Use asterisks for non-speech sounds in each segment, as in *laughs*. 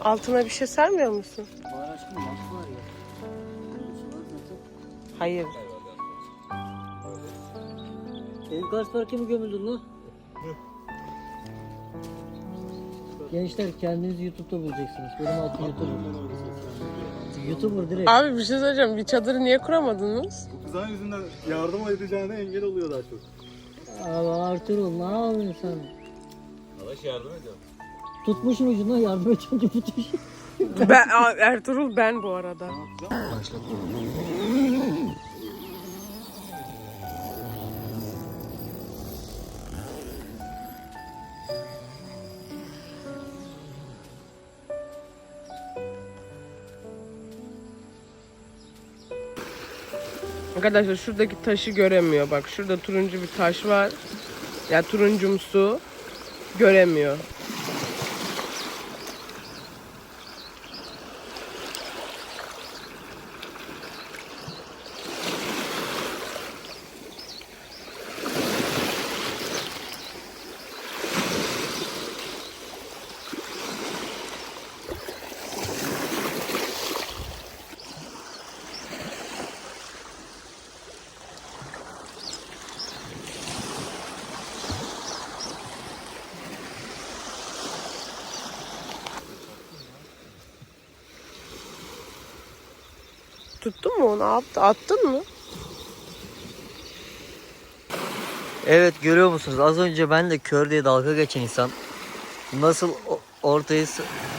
Altına bir şey sermiyor musun? Var aşkım bak var ya. Hayır. Benim Kars Park'a mı gömüldün lan? Gençler kendinizi YouTube'da bulacaksınız. Benim altım YouTuber. YouTuber direkt. Abi bir şey söyleyeceğim. Bir çadırı niye kuramadınız? Bu kızan yüzünden yardım edeceğine engel oluyor daha çok. Abi Arturo ne yapıyorsun sen? Arkadaş yardım ediyor. Tutmuşum ucundan yardım edeceğim diye tutmuş. ben Ertuğrul ben bu arada. Arkadaşlar şuradaki taşı göremiyor. Bak şurada turuncu bir taş var. Ya turuncumsu göremiyor. Tuttun mu onu? Attı- Attın mı? Evet görüyor musunuz? Az önce ben de kör diye dalga geçen insan nasıl ortayı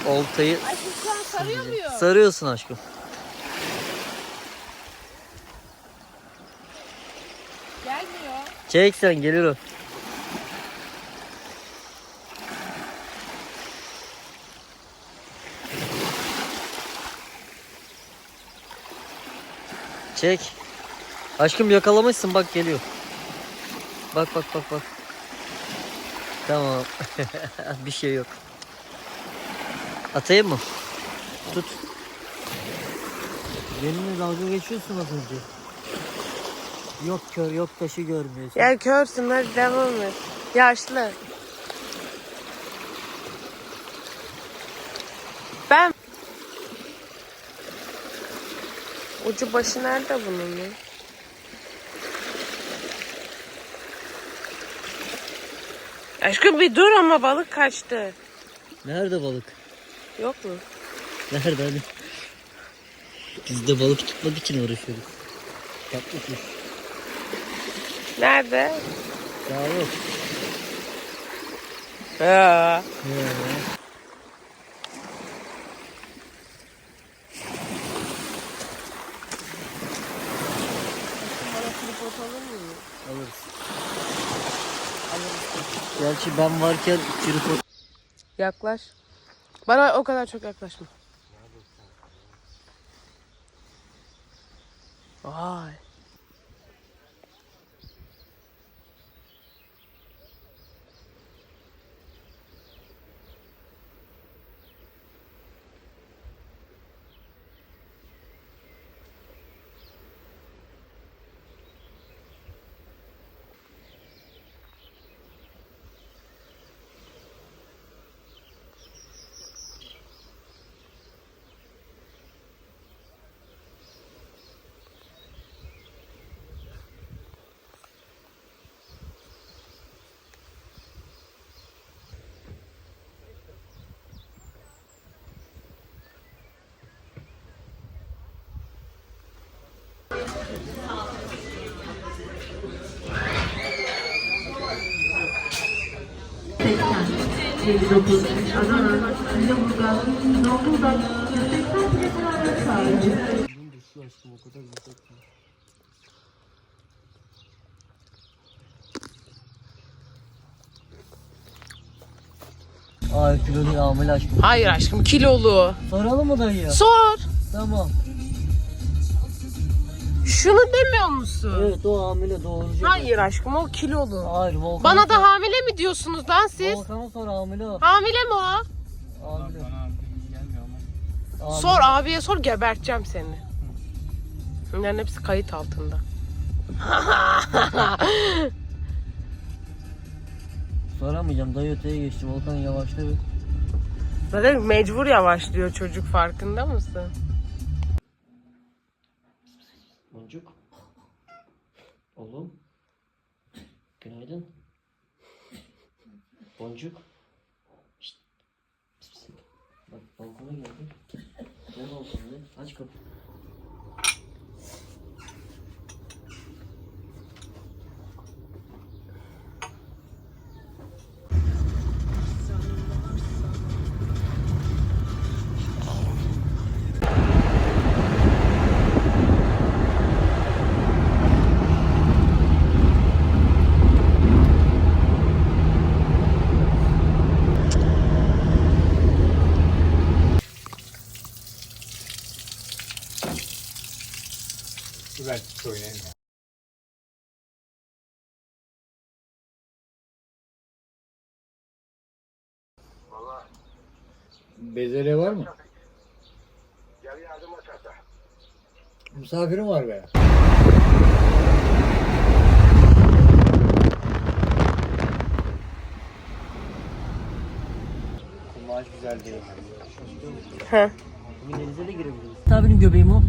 oltayı Aşkım şu an sarıyor muyum? sarıyorsun aşkım. Gelmiyor. Çek sen gelir o. Çek. Aşkım yakalamışsın bak geliyor. Bak bak bak bak. Tamam. *laughs* Bir şey yok. Atayım mı? Tut. Benimle dalga geçiyorsun az önce. Yok kör yok taşı görmüyorsun. Ya körsün hadi devam et. Yaşlı. Ben Ucu başı nerede bunun ya? Aşkım bir dur ama balık kaçtı. Nerede balık? Yok mu? Nerede hani? Biz de balık tutmak için uğraşıyoruz. Tatlı kuş. Nerede? Daha yok. Ha. Ee, Gerçi ben varken tripod Yaklaş. Bana o kadar çok yaklaşma. Vay. Su aşkım o kadar güzel ki. Ay kilo değil amel aşkım. Hayır aşkım kilolu. Soralım mı dayıya? Sor. Tamam. Şunu demiyor musun? Evet o hamile doğuracak. Hayır aşkım o kilolu. Hayır Volkan. Bana da hamile mi diyorsunuz lan siz? Volkan'a sor hamile o. Hamile mi o? Hamile. gelmiyor ama. Hamile. Sor abiye sor geberteceğim seni. Bunların hepsi kayıt altında. *laughs* Soramayacağım dayı öteye geçti. Volkan yavaşla bir. Zaten mecbur yavaşlıyor çocuk farkında mısın? Boncuk. Oğlum. Günaydın. Boncuk. Pıs. Bak balkona geldim. Ne balkonda? Aç kapıyı. Ben hiç oynayayım ya. Bezelye var mı? Gel yardıma çata. Misafirim var be. Kumaş güzel değil. Heh. Bugün denize de girebiliriz. Abinin göbeği mi o?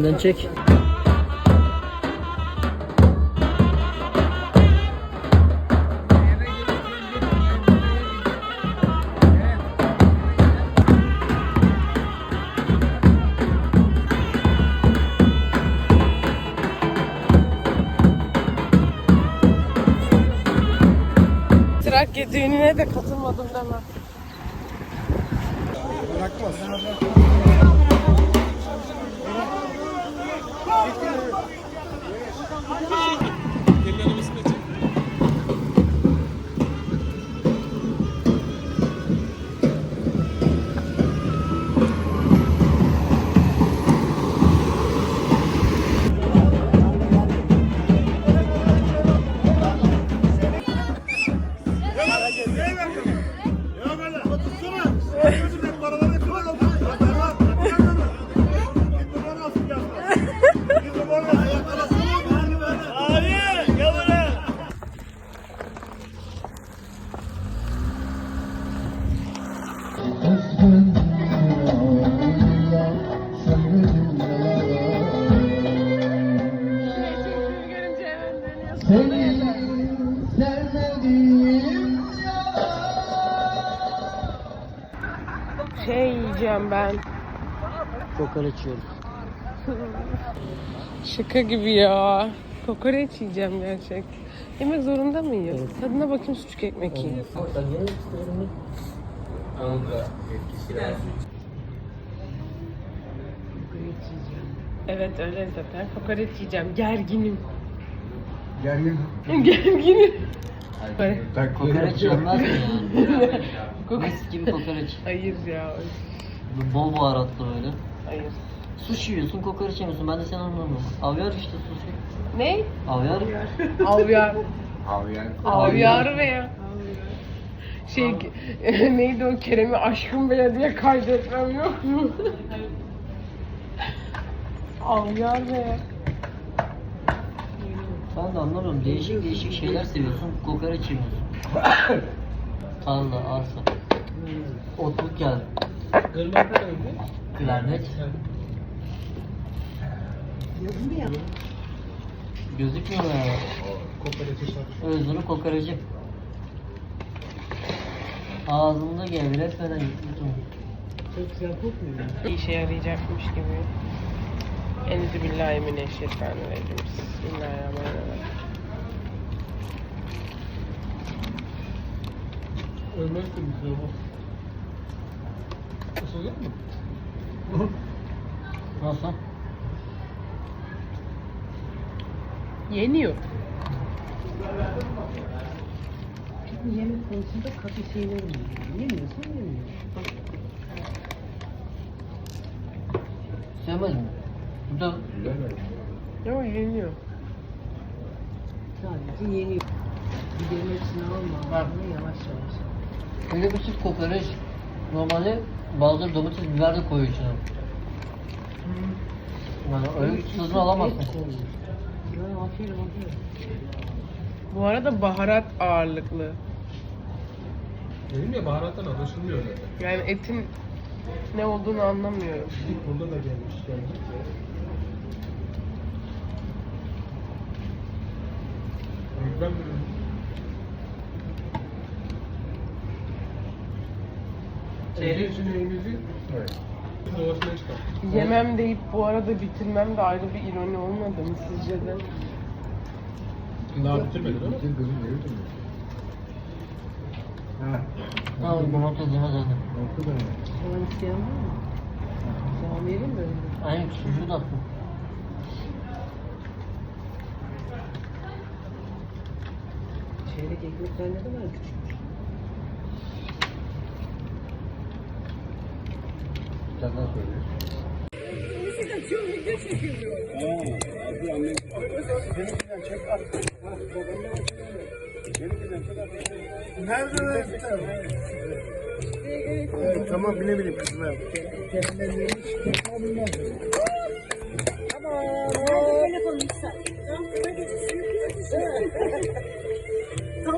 Önden çek. Trakya düğününe de katılmadım deme. Şey yiyeceğim ben. Kokoreç yiyoruz. Şaka gibi ya. Kokoreç yiyeceğim gerçek. Yemek zorunda mıyız? Tadına bakayım sucuk ekmek yiyeyim. Evet öyle zaten. Kokoreç yiyeceğim. Gerginim. Gergin. *laughs* Gerginim. Kokoreç yenmez mi yani? Mis gibi kokoreç. Hayır ya. Bol baharatlı böyle. Hayır. Sushi yiyorsun, kokoreç yemiyorsun. Ben de seni anlamıyorum. Avyar işte sushi. Ne? Avyar. Avyar. Yani. Avyar be ya. Şey *laughs* neydi o Kerem'i aşkım be diye kaydetmem yok mu? *laughs* Avyar be ya. Ben de anlamıyorum. Değişik değişik şeyler seviyorsun. Kokoreç yemiyorsun. *coughs* Tarla, arsa. Otluk geldi. Klarnet. Gözükmüyor ya. Özünü kokoreci. Ağzında gevretmeden yutun. Bir işe yarayacakmış gibi. Enizi billahi mineşşeytanirracim. Bismillahirrahmanirrahim. Ölmez de mikrofon. Isınıyor mu? Nasıl? Yeniyor. Yemek konusunda katı şeyler Yemiyorsan yemiyor. Sevmez mi? Bu da. Ama yeniyor. Sadece yeniyor. Gidelim hepsini alma. Ama yavaş yavaş. Böyle bir çift kokoreç normalde bazıları domates biber de koyuyor içine. Yani öyle bir tuzunu alamazsın. Aferin aferin. Bu arada baharat ağırlıklı. Dedim ya baharattan anlaşılmıyor zaten. Yani etin ne olduğunu anlamıyorum. Burada da gelmiş geldik Ben için elimizi evet. Çıkar. Yemem deyip bu arada bitirmem de ayrı bir ironi olmadı mı sizce de? Daha bitirmedin ama. Bitir gözüm ne bitirmedin? Ha. Tamam domates yemez zaten. Oku da? Soğan isteyen var mı? Soğan vereyim mi? Aynen sucuğu da attım. Çeyrek ekmekler ne kadar küçükmüş. Senden söylüyor. Tamam bile bileyim kızım. Sigara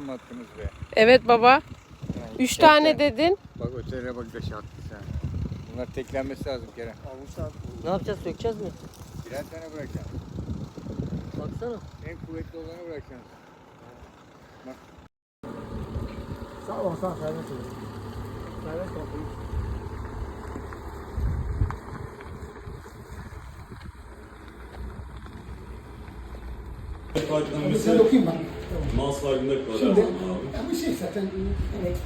mı attınız be? Evet baba. Üç tane dedin. Bak ötelere bak beş attı sen. Bunlar teklenmesi lazım Kerem. Avuçlar Ne yapacağız? Sökeceğiz mi? birer tane bırakacaksın. Baksana. En kuvvetli olanı bırakacaksın. Sağ ol sağ ol. Servet olsun. Servet olsun. Sen dokuyayım ben. Mouse farkında kadar Şimdi abi. ama şey zaten evet.